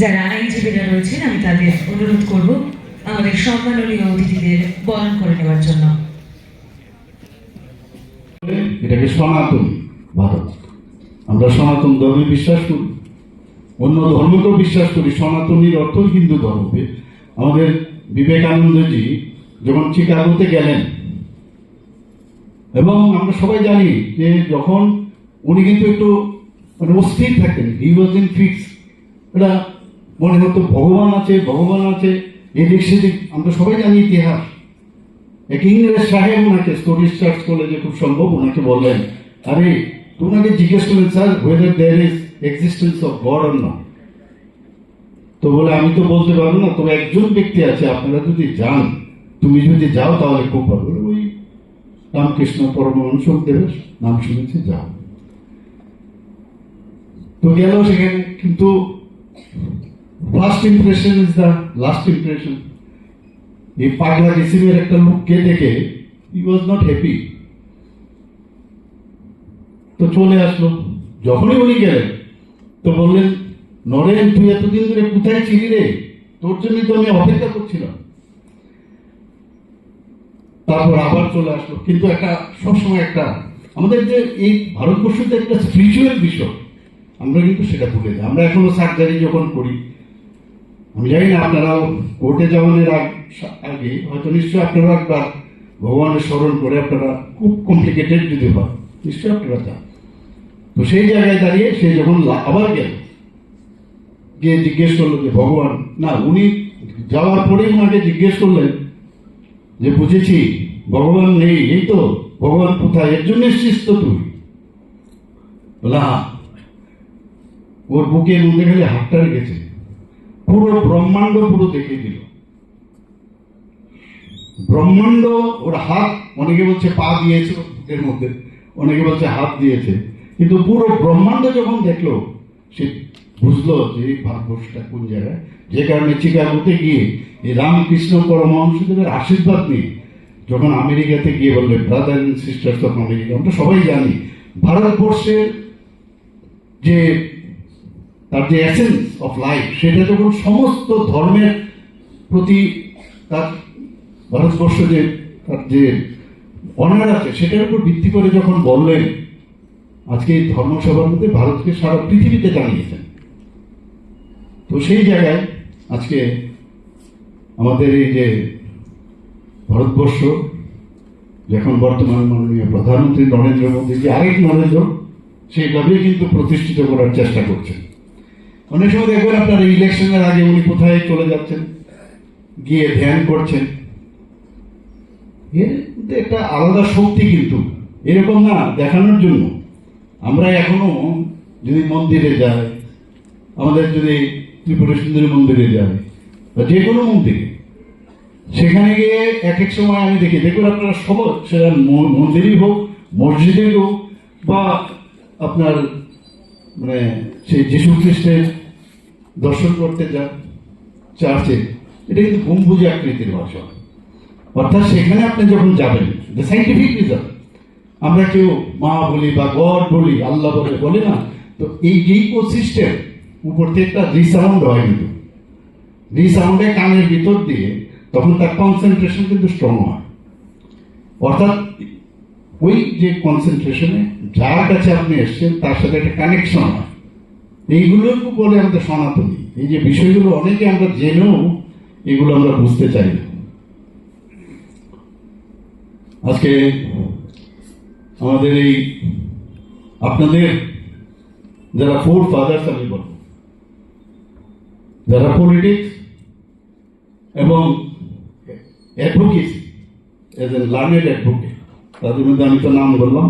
যারা আইনজীবীরা রয়েছেন, আমি তাদের অনুরোধ করব আমাদের সম্মাননীয় অতিথিদের বরণ করে নেওয়ার জন্য। এটাকে সনাতন ভারত। আমরা সনাতন ধর্মে বিশ্বাস করি। অন্য ধর্মকেও বিশ্বাস করি। সনাতনীর অর্থ হিন্দু ধর্ম আমাদের বিবেকানন্দজি যখন চিকাগোতে গেলেন, এবং আমরা সবাই জানি যে যখন উনি কিন্তু একটু মানে অস্থির থাকতেন হি ওয়াজ ইন ফিক্স এটা মনে হতো ভগবান আছে ভগবান আছে, এদিক সেদিক, আমরা সবাই জানি ইতিহাস। এক ইংরেজ সাহেব ওনাকে স্কটিশ চার্চ কলেজে খুব সম্ভব, ওনাকে বললেন, আরে তো ওনাকে জিজ্ঞেস করলেন, sir whether there is existence of god or not তো বলে, আমি তো বলতে পারব না, তবে একজন ব্যক্তি আছে, আপনারা যদি যান, তুমি যদি যাও, তাহলে খুব ভালো। ওই রামকৃষ্ণ পরমহংস দেবের নাম শুনেছি, যাও। তো গেল সেখানে, কিন্তু first impression is the last impression এই পাগলা কিসিমের একটা লোককে দেখে হি ওয়াজ নট হ্যাপি তো চলে আসলো। যখনই উনি গেলেন, তো বললেন, নরেন, তুই এতদিন ধরে কোথায় ছিলি রে? তোর জন্যই তো আমি অপেক্ষা করছিলাম। তারপর আবার চলে আসলো। কিন্তু একটা, সবসময় একটা, আমাদের যে এই ভারতবর্ষতে একটা স্পিরিচুয়াল বিষয়, আমরা কিন্তু সেটা ভুলে যাই। আমরা এখনও সার্জারি যখন করি আমি জানি না, আপনারাও কোর্টে যাওয়ার আগ- হয়তো নিশ্চয়ই আপনারা একবার ভগবানের স্মরণ করে আপনারা খুব কমপ্লিকেটেড যদি হয়, নিশ্চয়ই আপনারা যান। তো সেই জায়গায় দাঁড়িয়ে সে যখন আবার গেল, গিয়ে জিজ্ঞেস করল যে, ভগবান, না, উনি যাওয়ার পরেই ওনাকে জিজ্ঞেস করলেন যে, বুঝেছি, ভগবান নেই, এই তো, ভগবান কোথায়? এর জন্য এসছিস তো তুই? বলে হ্যাঁ। ওর বুকে মধ্যে খালি হাতটা রেখেছে পুরো ব্রহ্মাণ্ড পুরো দেখে দিল। ব্রহ্মাণ্ড ওর হাত, অনেকে বলছে পা দিয়েছে বুকের মধ্যে, অনেকে বলছে হাত দিয়েছে। কিন্তু পুরো ব্রহ্মাণ্ড যখন দেখল, সে বুঝলো যে ভারতবর্ষটা কোন জায়গায়। যে কারণে চিকাগোতে গিয়ে এই রামকৃষ্ণ পরমহংসদেবের আশীর্বাদ নিয়ে যখন আমেরিকাতে গিয়ে বললেন brother and sisters of America আমরা সবাই জানি, ভারতবর্ষের যে তার যে এসেন্স অফ লাইফ সেটা যখন সমস্ত ধর্মের প্রতি তার ভারতবর্ষ যে, তার যে অনার আছে, সেটার উপর ভিত্তি করে যখন বললেন, আজকে এই ধর্মসভার মধ্যে ভারতকে সারা পৃথিবীতে জানিয়েছেন। তো সেই জায়গায় আজকে আমাদের এই যে ভারতবর্ষ, যখন বর্তমান মাননীয় প্রধানমন্ত্রী নরেন্দ্র মোদী যে আরেক নরেন্দ্র সেইভাবেই কিন্তু প্রতিষ্ঠিত করার চেষ্টা করছেন। অনেক সময় দেখবেন আপনার ইলেকশনের আগে উনি কোথায় চলে যাচ্ছেন, গিয়ে ধ্যান করছেন। এর একটা আলাদা শক্তি কিন্তু, এরকম না, দেখানোর জন্য। আমরা এখনও যদি মন্দিরে যাই, আমাদের যদি ত্রিপুরা সুন্দরী মন্দিরে যাই, বা যে কোনো মন্দিরে, সেখানে গিয়ে এক এক সময় আমি দেখি, দেখুন আপনারা সব সেটা মন্দিরই হোক মসজিদেই হোক, বা আপনার মানে সেই যীশু খ্রিস্টের দর্শন করতে যান চার্চে এটা কিন্তু গম্বুজ আকৃতির ভাষা। অর্থাৎ সেখানে আপনি যখন যাবেন দ্য সাইন্টিফিক রিজন আমরা কেউ মা বলি বা গড বলি, আল্লাহ বলে, বলি না। তো এই যে সিস্টেম উপর থেকে একটা রিসাউন্ড হয় কিন্তু। রিসাউন্ডে কানের ভিতর দিয়ে তখন তার কনসেন্ট্রেশন কিন্তু স্ট্রং হয়। অর্থাৎ ওই যে কনসেন্ট্রেশনে যার কাছে আপনি এসছেন, তার সাথে একটা কানেকশন হয়। এইগুলোকে বলে আমরা সনাতনী। এই যে বিষয়গুলো অনেকে আমরা জেনেও এগুলো আমরা বুঝতে চাই আজকে আমাদের এই আপনাদের যারা ফোর ফাদার্স আমি বলব, যারা পলিটিক্স এবং advocacy as a learned advocate তাদের মধ্যে আমি তো নাম বললাম,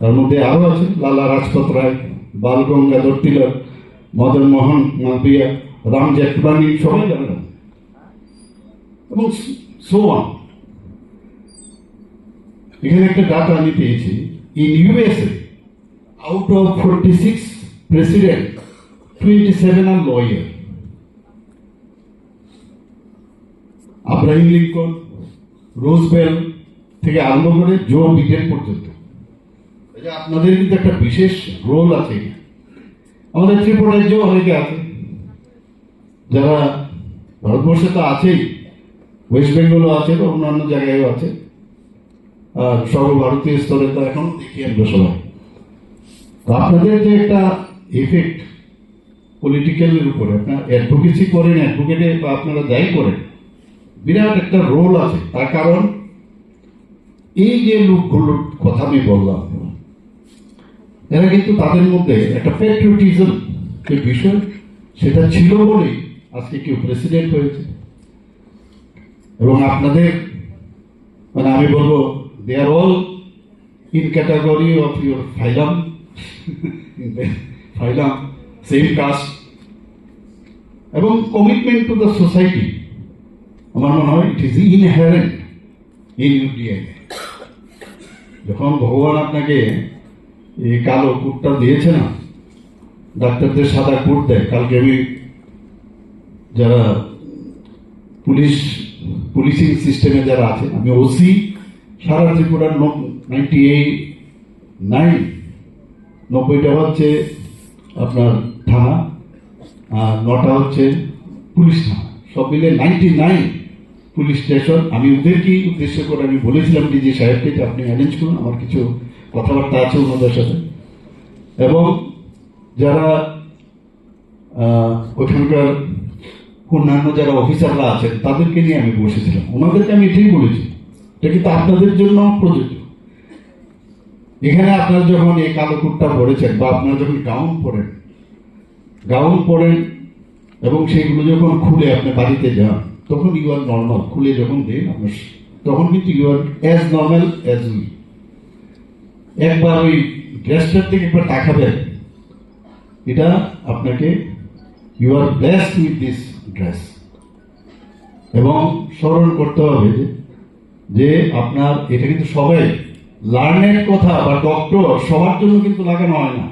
তার মধ্যে আরও আছে লালা রাজপথ রায় বাল গঙ্গাধর তিলক মদন মোহন, মালবিয়া রাম জেঠমানি সবাই জানেন। এবং সো অন এখানে একটা ডাটা আমি পেয়েছি। In USA out of forty six president twenty seven are lawyer Abraham Lincoln Roosevelt থেকে আরম্ভ করে জো বিডেন পর্যন্ত। আপনাদের কিন্তু একটা বিশেষ রোল আছে। আমাদের ত্রিপুরার যে অনেকে আছে। যারা ভারতবর্ষে তো আছেই ওয়েস্ট বেঙ্গলও আছে বা অন্যান্য জায়গায়ও আছে। আর সর্বভারতীয় স্তরে তো এখন দেখি আমরা সবাই। তো আপনাদের যে একটা এফেক্ট পলিটিক্যালের উপরে, আপনার অ্যাডভোকেসি করেন অ্যাডভোকেটে বা আপনারা যাই করেন, বিরাট একটা রোল আছে। তার কারণ, এই যে লোকগুলোর কথা আমি বললাম এরা কিন্তু তাদের মধ্যে একটা প্যাট্রিয়টিজম যে বিষয় সেটা ছিল বলেই আজকে কেউ প্রেসিডেন্ট হয়েছে। এবং আপনাদের মানে আমি বলব they are all in category of your phylum phylum same caste এবং কমিটমেন্ট টু দ্য সোসাইটি আমার মনে হয় it is inherent in UDI যখন ভগবান আপনাকে এই কালো কুটটা দিয়েছে না, ডাক্তারদের সাদা কুট দেয়। কালকে আমি যারা পুলিশ, পুলিশিং সিস্টেমে যারা আছে, আমি ওসি সারা ত্রিপুরার নাইনটি এইট নাইন নব্বইটা হচ্ছে আপনার থানা, আর নটা হচ্ছে পুলিশ থানা। সব মিলে নাইনটি নাইন পুলিশ স্টেশন। আমি ওদেরকেই উদ্দেশ্য করে আমি বলেছিলাম ডিজি সাহেবকে, যে আপনি অ্যারেঞ্জ করুন, আমার কিছু কথাবার্তা আছে ওনাদের সাথে। এবং যারা আহ, ওখানকার অন্যান্য যারা অফিসাররা আছেন তাদেরকে নিয়ে আমি বসেছিলাম। ওনাদেরকে আমি এটাই বলেছি এটা কিন্তু আপনাদের জন্য প্রযোজ্য। এখানে আপনারা যখন এই কালো কুটটা পড়েছেন বা আপনারা যখন গাউন পরেন গাউন পরেন এবং সেগুলো যখন খুলে আপনি বাড়িতে যান তখন ইউ আর নর্মাল খুলে যখন দেন আপনার তখন কিন্তু you are as normal as we একবার ওই ড্রেসটার থেকে একবার তাকাবেন। এটা আপনাকে you are blessed with this dress এবং স্মরণ করতে হবে যে আপনার, এটা কিন্তু সবাই লার্নের কথা বা ডক্টর সবার জন্য কিন্তু লাগানো হয় না।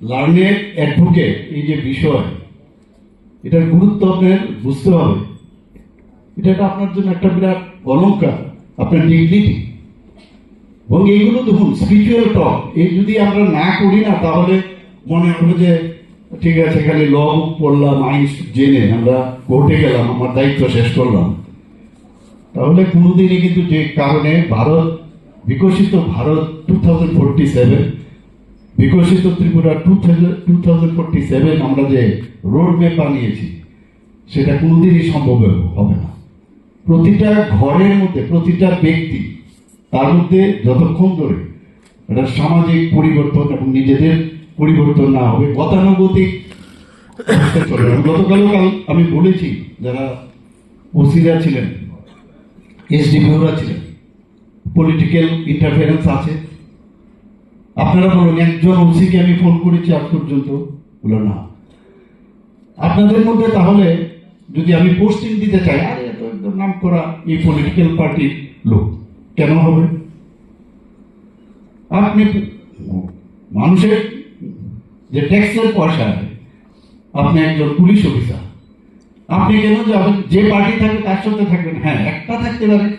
লার্নের অ্যাডভোকেট এই যে বিষয়, এটার গুরুত্ব আপনার বুঝতে হবে। এটা আপনার জন্য একটা বিরাট অলঙ্কার আপনার ডিগনিটি এবং এইগুলো দেখুন স্পিরিচুয়াল টক এই যদি আমরা না করি না, তাহলে মনে হবে যে, ঠিক আছে, খালি ল বুক পড়লাম আইন জেনে আমরা কোর্টে গেলাম, আমার দায়িত্ব শেষ করলাম। তাহলে কোনোদিনই কিন্তু যে কারণে ভারত, বিকশিত Bharat two thousand forty seven বিকশিত Tripura two thousand two thousand forty seven আমরা যে রোড ম্যাপ বানিয়েছি, সেটা কোনোদিনই সম্ভব হবে না। প্রতিটা ঘরের মধ্যে, প্রতিটা ব্যক্তি তার মধ্যে যতক্ষণ ধরে একটা সামাজিক পরিবর্তন এবং নিজেদের পরিবর্তন না হবে, গতানুগতিক। গতকালও কাল আমি বলেছি, যারা ওসিরা ছিলেন এসডিপিওরা ছিলেন পলিটিক্যাল ইন্টারফারেন্স আছে। আপনারা বলুন, একজন ওসিকে আমি ফোন করেছি আজ পর্যন্ত, বলল না। আপনাদের মধ্যে তাহলে যদি আমি পোস্টিং দিতে চাই, আরে এ তো একদম নাম করা এই পলিটিক্যাল পার্টির লোক। কেন হবে? আপনি মানুষের যে ট্যাক্সের পয়সা, আপনি একজন পুলিশ অফিসার। আপনি কেন যাবেন যে পার্টি থাকবে তার সাথে থাকবেন? হ্যাঁ একটা থাকতে পারে।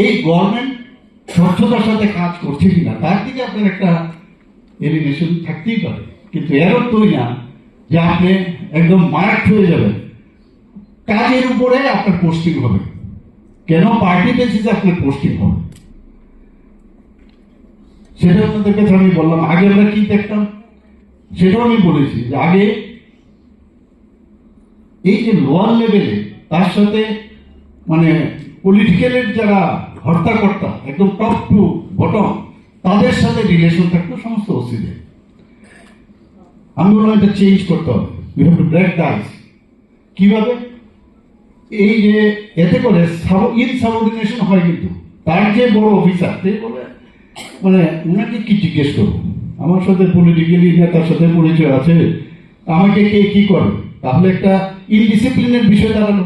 এই গভর্নমেন্ট স্বচ্ছতার সাথে কাজ করছে কিনা, তার দিকে আপনার একটা এলিগেশন থাকতেই পারে। কিন্তু এর অর্থই না যে আপনি একদম মার্ক হয়ে যাবেন। কাজের উপরে আপনার পোস্টিং হবে। কেন পার্টি বেসিসে আপনার পোস্টিং হবে? সেটা আপনাদের কাছে আমি বললাম। আগে আমরা কি দেখতাম? সেটাও আমি বলেছি যে আগে এই যে লোয়ার লেভেলে তার সাথে মানে পলিটিক্যালের যারা হর্তাকর্তা, একদম টপ টু বটম তাদের সাথে রিলেশন থাকতো সমস্ত ওসিদের আমি বললাম, এটা চেঞ্জ করতে হবে। You have to break these কীভাবে? এই যে এতে করে ইনসাবঅর্ডিনেশন হয় কিন্তু। তার যে বড় অফিসার সে বলে? মানে ওনাকে কি জিজ্ঞেস করব? আমার সাথে পলিটিক্যালি নেতার সাথে পরিচয় আছে, আমাকে কে কি করে? তাহলে একটা ইনডিসিপ্লিনের বিষয় দাঁড়াল।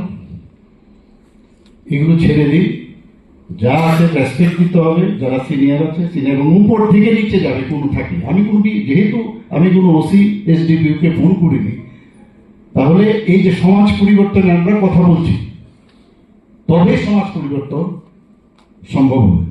এগুলো ছেড়ে দিই। যা আছে রেসপেক্ট দিতে হবে। যারা সিনিয়র আছে সিনিয়র এবং উপর থেকে নিচে যাবে, কোনো থাকলে আমি কোনো যেহেতু আমি কোনো ওসি এসডিপিউকে ফোন করিনি, তাহলে এই যে সমাজ পরিবর্তনে আমরা কথা বলছি, তবে সমাজ পরিবর্তন সম্ভব হবে।